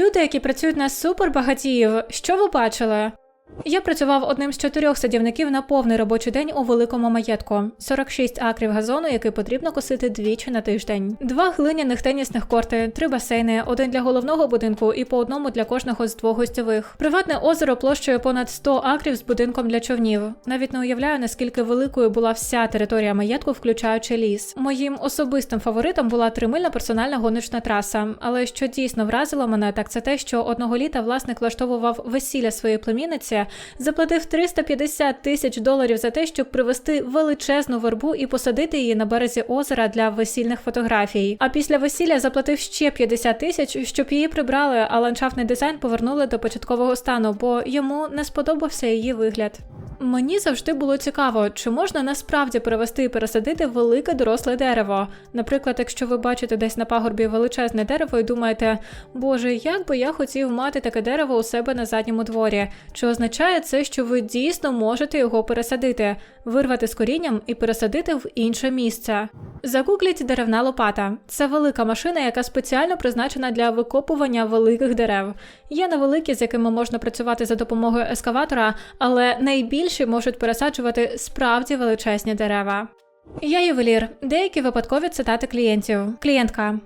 Люди, які працюють на супербагатіїв, що ви бачили? Я працював одним з чотирьох садівників на повний робочий день у великому маєтку. 46 акрів газону, який потрібно косити двічі на тиждень. Два глиняних тенісних корти, три басейни, один для головного будинку і по одному для кожного з двох гостьових. Приватне озеро площею понад 100 акрів з будинком для човнів. Навіть не уявляю, наскільки великою була вся територія маєтку, включаючи ліс. Моїм особистим фаворитом була тримильна персональна гоночна траса. Але що дійсно вразило мене, так це те, що одного літа власник влаштовував весілля своєї племінниці, заплатив 350 тисяч доларів за те, щоб привезти величезну вербу і посадити її на березі озера для весільних фотографій. А після весілля заплатив ще 50 тисяч, щоб її прибрали, а ландшафтний дизайн повернули до початкового стану, бо йому не сподобався її вигляд. Мені завжди було цікаво, чи можна насправді перевести і пересадити велике доросле дерево. Наприклад, якщо ви бачите десь на пагорбі величезне дерево і думаєте, боже, як би я хотів мати таке дерево у себе на задньому дворі, чи означає це, що ви дійсно можете його пересадити, вирвати з корінням і пересадити в інше місце? Загугліть деревна лопата. Це велика машина, яка спеціально призначена для викопування великих дерев. Є невеликі, з якими можна працювати за допомогою ескаватора, але найбільші можуть пересаджувати справді величезні дерева. Я ювелір. Деякі випадкові цитати клієнтів. Клієнтка.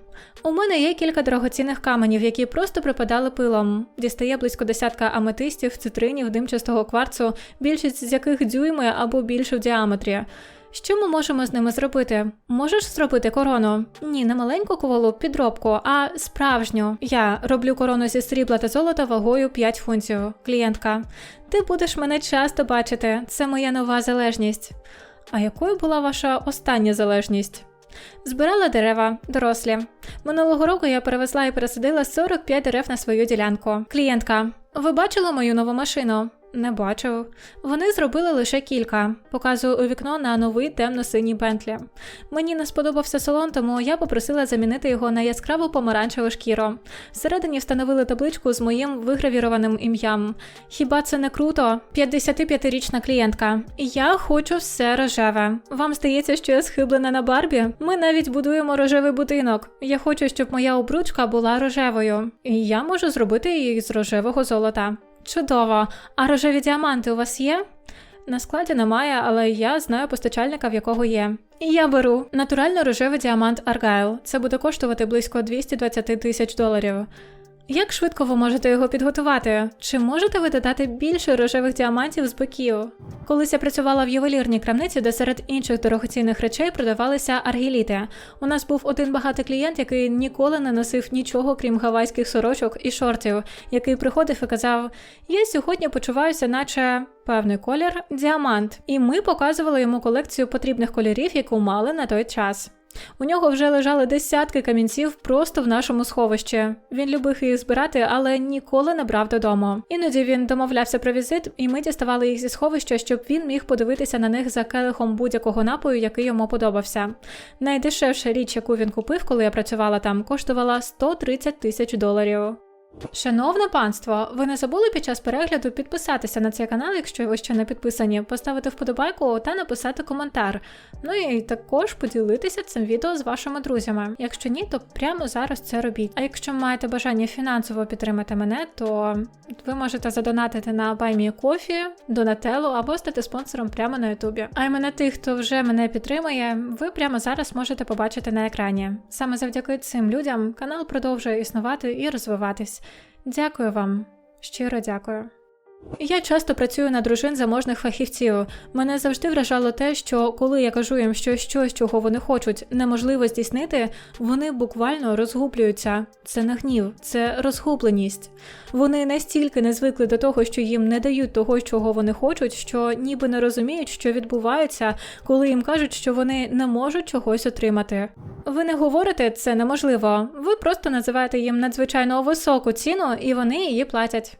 У мене є кілька дорогоцінних каменів, які просто припадали пилом. Дістає близько десятка аметистів, цитринів, димчастого кварцу, більшість з яких дюйми або більше в діаметрі. Що ми можемо з ними зробити? Можеш зробити корону? Ні, не маленьку ковалу підробку, а справжню. Я роблю корону зі срібла та золота вагою 5 фунтів. Клієнтка. Ти будеш мене часто бачити. Це моя нова залежність. А якою була ваша остання залежність? Збирала дерева, дорослі. Минулого року я перевезла і пересадила 45 дерев на свою ділянку. Клієнтка, ви бачили мою нову машину? Не бачив. Вони зробили лише кілька. Показую у вікно на новий темно-синій Бентлі. Мені не сподобався салон, тому я попросила замінити його на яскраву помаранчеву шкіру. Всередині встановили табличку з моїм вигравірованим ім'ям. Хіба це не круто? 55-річна клієнтка. Я хочу все рожеве. Вам здається, що я схиблена на Барбі? Ми навіть будуємо рожевий будинок. Я хочу, щоб моя обручка була рожевою. І я можу зробити її з рожевого золота. Чудово. А рожеві діаманти у вас є? На складі немає, але я знаю постачальника, в якого є. І я беру натурально рожевий діамант Аргайл. Це буде коштувати близько 220 тисяч доларів. Як швидко ви можете його підготувати? Чи можете ви додати більше рожевих діамантів з боків? Колись я працювала в ювелірній крамниці, де серед інших дорогоцінних речей продавалися аргіліти. У нас був один багатий клієнт, який ніколи не носив нічого, крім гавайських сорочок і шортів, який приходив і казав: Я сьогодні почуваюся, наче певний колір діамант. І ми показували йому колекцію потрібних кольорів, яку мали на той час. У нього вже лежали десятки камінців просто в нашому сховищі. Він любив їх збирати, але ніколи не брав додому. Іноді він домовлявся про візит, і ми діставали їх зі сховища, щоб він міг подивитися на них за келихом будь-якого напою, який йому подобався. Найдешевша річ, яку він купив, коли я працювала там, коштувала 130 тисяч доларів. Шановне панство, ви не забули під час перегляду підписатися на цей канал, якщо ви ще не підписані, поставити вподобайку та написати коментар. Ну і також поділитися цим відео з вашими друзями. Якщо ні, то прямо зараз це робіть. А якщо маєте бажання фінансово підтримати мене, то ви можете задонатити на BuyMeCoffee, Donatello або стати спонсором прямо на Ютубі. А іменно тих, хто вже мене підтримує, ви прямо зараз можете побачити на екрані. Саме завдяки цим людям канал продовжує існувати і розвиватись. Дякую вам, щиро дякую. Я часто працюю на дружин заможних фахівців. Мене завжди вражало те, що коли я кажу їм, що щось, чого вони хочуть, неможливо здійснити, вони буквально розгублюються. Це не гнів, це розгубленість. Вони настільки не звикли до того, що їм не дають того, чого вони хочуть, що ніби не розуміють, що відбувається, коли їм кажуть, що вони не можуть чогось отримати. Ви не говорите це неможливо. Ви просто називаєте їм надзвичайно високу ціну, і вони її платять.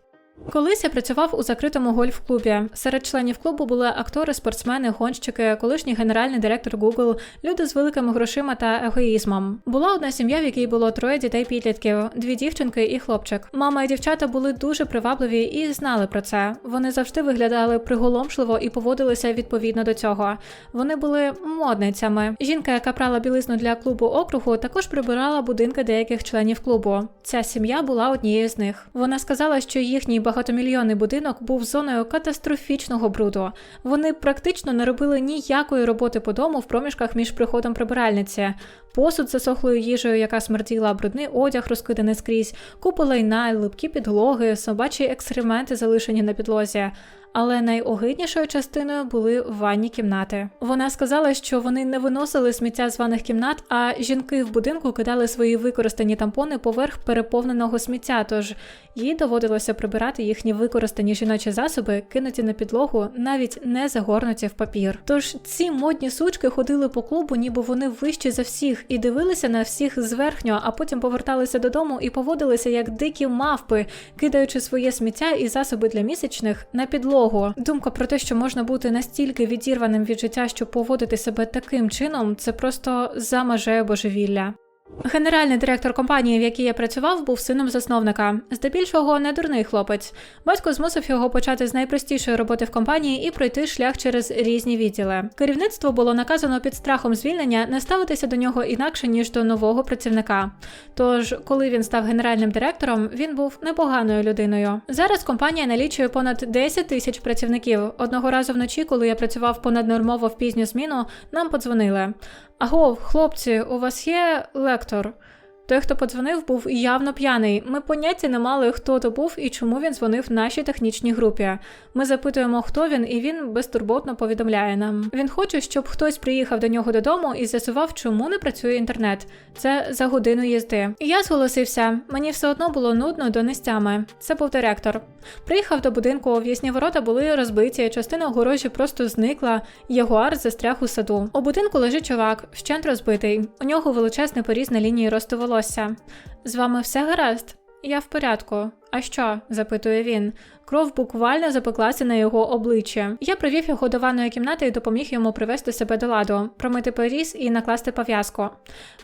Колись я працював у закритому гольф-клубі. Серед членів клубу були актори, спортсмени, гонщики, колишній генеральний директор Google, люди з великими грошима та егоїзмом. Була одна сім'я, в якій було троє дітей підлітків, дві дівчинки і хлопчик. Мама і дівчата були дуже привабливі і знали про це. Вони завжди виглядали приголомшливо і поводилися відповідно до цього. Вони були модницями. Жінка, яка прала білизну для клубу округу, також прибирала будинки деяких членів клубу. Ця сім'я була однією з них. Вона сказала, що їхній багатомільйонний будинок був зоною катастрофічного бруду. Вони практично не робили ніякої роботи по дому в проміжках між приходом прибиральниці. Посуд засохлою їжею, яка смерділа, брудний одяг розкиданий скрізь, купа лайна, липкі підлоги, собачі екскременти, залишені на підлозі. Але найогиднішою частиною були ванні кімнати. Вона сказала, що вони не виносили сміття з ванних кімнат, а жінки в будинку кидали свої використані тампони поверх переповненого сміття. Тож їй доводилося прибирати їхні використані жіночі засоби, кинуті на підлогу, навіть не загорнуті в папір. Тож ці модні сучки ходили по клубу, ніби вони вищі за всіх, і дивилися на всіх зверхньо, а потім поверталися додому і поводилися як дикі мавпи, кидаючи своє сміття і засоби для місячних на підлогу. Думка про те, що можна бути настільки відірваним від життя, щоб поводити себе таким чином, це просто за межею божевілля. Генеральний директор компанії, в якій я працював, був сином засновника. Здебільшого не дурний хлопець. Батько змусив його почати з найпростішої роботи в компанії і пройти шлях через різні відділи. Керівництво було наказано під страхом звільнення не ставитися до нього інакше ніж до нового працівника. Тож, коли він став генеральним директором, він був непоганою людиною. Зараз компанія налічує понад 10 тисяч працівників. Одного разу вночі, коли я працював понаднормово в пізню зміну, нам подзвонили. Агов, хлопці, у вас є лектор? Той, хто подзвонив, був явно п'яний. Ми поняття не мали, хто то був і чому він дзвонив нашій технічній групі. Ми запитуємо, хто він, і він безтурботно повідомляє нам. Він хоче, щоб хтось приїхав до нього додому і з'ясував, чому не працює інтернет. Це за годину їзди. І я зголосився. Мені все одно було нудно до нестями. Це був директор. Приїхав до будинку, в'їзні ворота були розбиті, частина огорожі просто зникла. Ягуар застряг у саду. У будинку лежить чувак, вщент розбитий. У нього величезний поріз на лінії росту волосся. З вами все гаразд? Я в порядку. А що? запитує він. Кров буквально запеклася на його обличчі. Я привів його до ванної кімнати і допоміг йому привести себе до ладу, промити поріз і накласти пов'язку.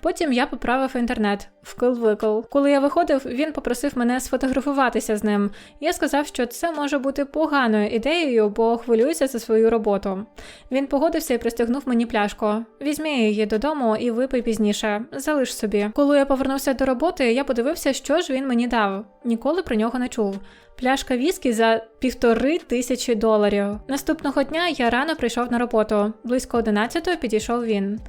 Потім я поправив інтернет, вкл-викл. Коли я виходив, він попросив мене сфотографуватися з ним. Я сказав, що це може бути поганою ідеєю, бо хвилююся за свою роботу. Він погодився і пристягнув мені пляшку. Візьми її додому і випий пізніше. Залиш собі. Коли я повернувся до роботи, я подивився, що ж він мені дав. Ніколи про нього не чув. Пляшка віскі за півтори тисячі доларів. Наступного дня я рано прийшов на роботу. Близько 11-ї підійшов він.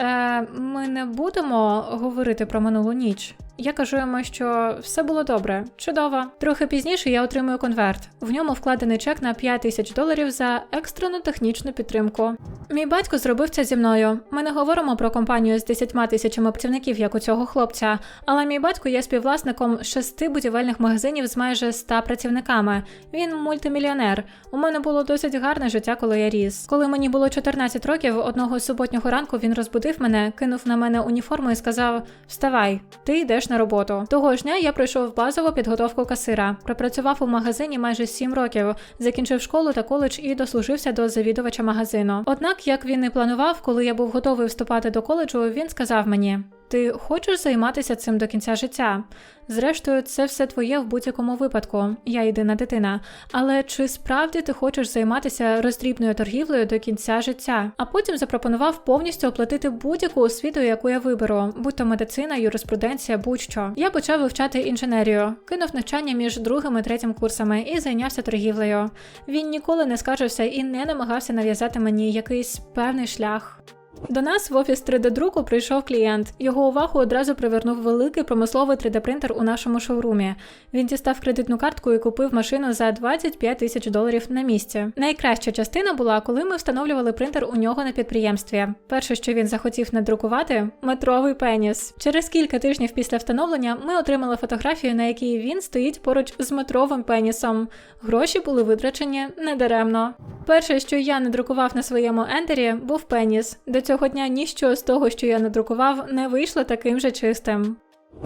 Е, Ми не будемо говорити про минулу ніч. Я кажу йому, що все було добре, чудово. Трохи пізніше я отримую конверт. В ньому вкладений чек на 5 тисяч доларів за екстрену технічну підтримку. Мій батько зробив це зі мною. Ми не говоримо про компанію з 10 тисячами працівників, як у цього хлопця, але мій батько є співвласником шести будівельних магазинів з майже 100 працівниками. Він мультимільйонер. У мене було досить гарне життя, коли я ріс. Коли мені було 14 років, одного суботнього ранку він розбудив мене, кинув на мене уніформу і сказав: Вставай, ти йдеш на роботу. Того ж дня я пройшов базову підготовку касира, пропрацював у магазині майже 7 років, закінчив школу та коледж і дослужився до завідувача магазину. Однак, як він і планував, коли я був готовий вступати до коледжу, він сказав мені: ти хочеш займатися цим до кінця життя? Зрештою, це все твоє в будь-якому випадку. Я єдина дитина. Але чи справді ти хочеш займатися роздрібною торгівлею до кінця життя? А потім запропонував повністю оплатити будь-яку освіту, яку я виберу, будь то медицина, юриспруденція, будь-що. Я почав вивчати інженерію, кинув навчання між другим і третім курсами і зайнявся торгівлею. Він ніколи не скаржився і не намагався нав'язати мені якийсь певний шлях. До нас в офіс 3D-друку прийшов клієнт. Його увагу одразу привернув великий промисловий 3D-принтер у нашому шоурумі. Він дістав кредитну картку і купив машину за 25 тисяч доларів на місці. Найкраща частина була, коли ми встановлювали принтер у нього на підприємстві. Перше, що він захотів надрукувати метровий пеніс. Через кілька тижнів після встановлення ми отримали фотографію, на якій він стоїть поруч з метровим пенісом. Гроші були витрачені недаремно. Перше, що я надрукував на своєму ендері, був пеніс. До цього дня ніщо з того, що я надрукував, не вийшло таким же чистим.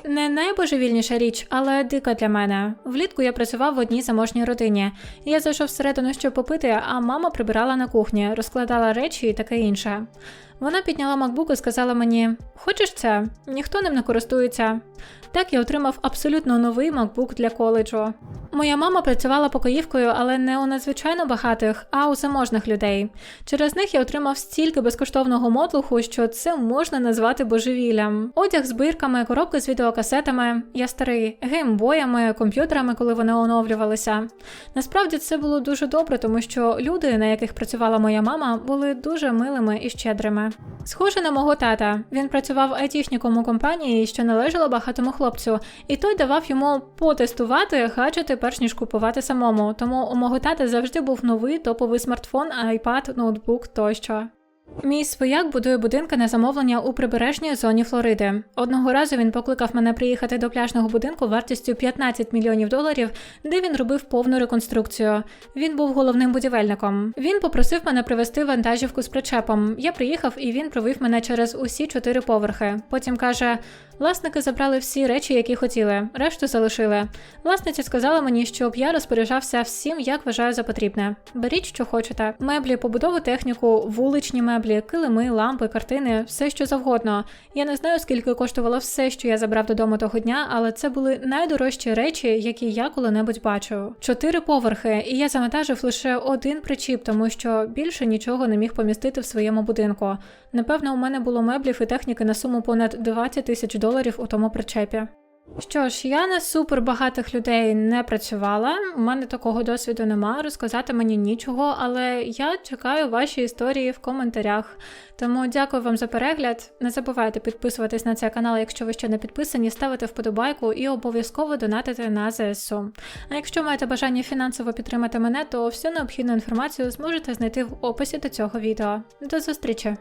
Не найбожевільніша річ, але дика для мене. Влітку я працював в одній заможній родині. Я зайшов всередину, щоб попити, а мама прибирала на кухні, розкладала речі і таке інше. Вона підняла макбук і сказала мені: Хочеш це? Ніхто ним не користується. Так я отримав абсолютно новий макбук для коледжу. Моя мама працювала покоївкою, але не у надзвичайно багатих, а у заможних людей. Через них я отримав стільки безкоштовного мотлуху, що це можна назвати божевіллям. Одяг з бирками, коробки з відеокасетами, я старий, геймбоями, комп'ютерами, коли вони оновлювалися. Насправді це було дуже добре, тому що люди, на яких працювала моя мама, були дуже милими і щедрими. Схоже на мого тата. Він працював айтішником у компанії, що належала багатому хлопцю, і той давав йому потестувати гаджети, перш ніж купувати самому. Тому у мого тата завжди був новий топовий смартфон, айпад, ноутбук тощо. Мій свояк будує будинки на замовлення у прибережній зоні Флориди. Одного разу він покликав мене приїхати до пляжного будинку вартістю 15 мільйонів доларів, де він робив повну реконструкцію. Він був головним будівельником. Він попросив мене привезти вантажівку з причепом. Я приїхав і він провів мене через усі чотири поверхи. Потім каже: власники забрали всі речі, які хотіли, решту залишили. Власниця сказала мені, щоб я розпоряджався всім, як вважаю за потрібне. Беріть, що хочете: меблі, побудову техніку, вуличні меблі, килими, лампи, картини, все що завгодно. Я не знаю, скільки коштувало все, що я забрав додому того дня, але це були найдорожчі речі, які я коли-небудь бачив. Чотири поверхи, і я завантажив лише один причіп, тому що більше нічого не міг помістити в своєму будинку. Напевно, у мене було меблів і техніки на суму понад 20 тисяч доларів у тому причепі. Що ж, я на супербагатих людей не працювала, у мене такого досвіду нема, розказати мені нічого, але я чекаю ваші історії в коментарях. Тому дякую вам за перегляд. Не забувайте підписуватись на цей канал, якщо ви ще не підписані, ставити вподобайку і обов'язково донатити на ЗСУ. А якщо маєте бажання фінансово підтримати мене, то всю необхідну інформацію зможете знайти в описі до цього відео. До зустрічі!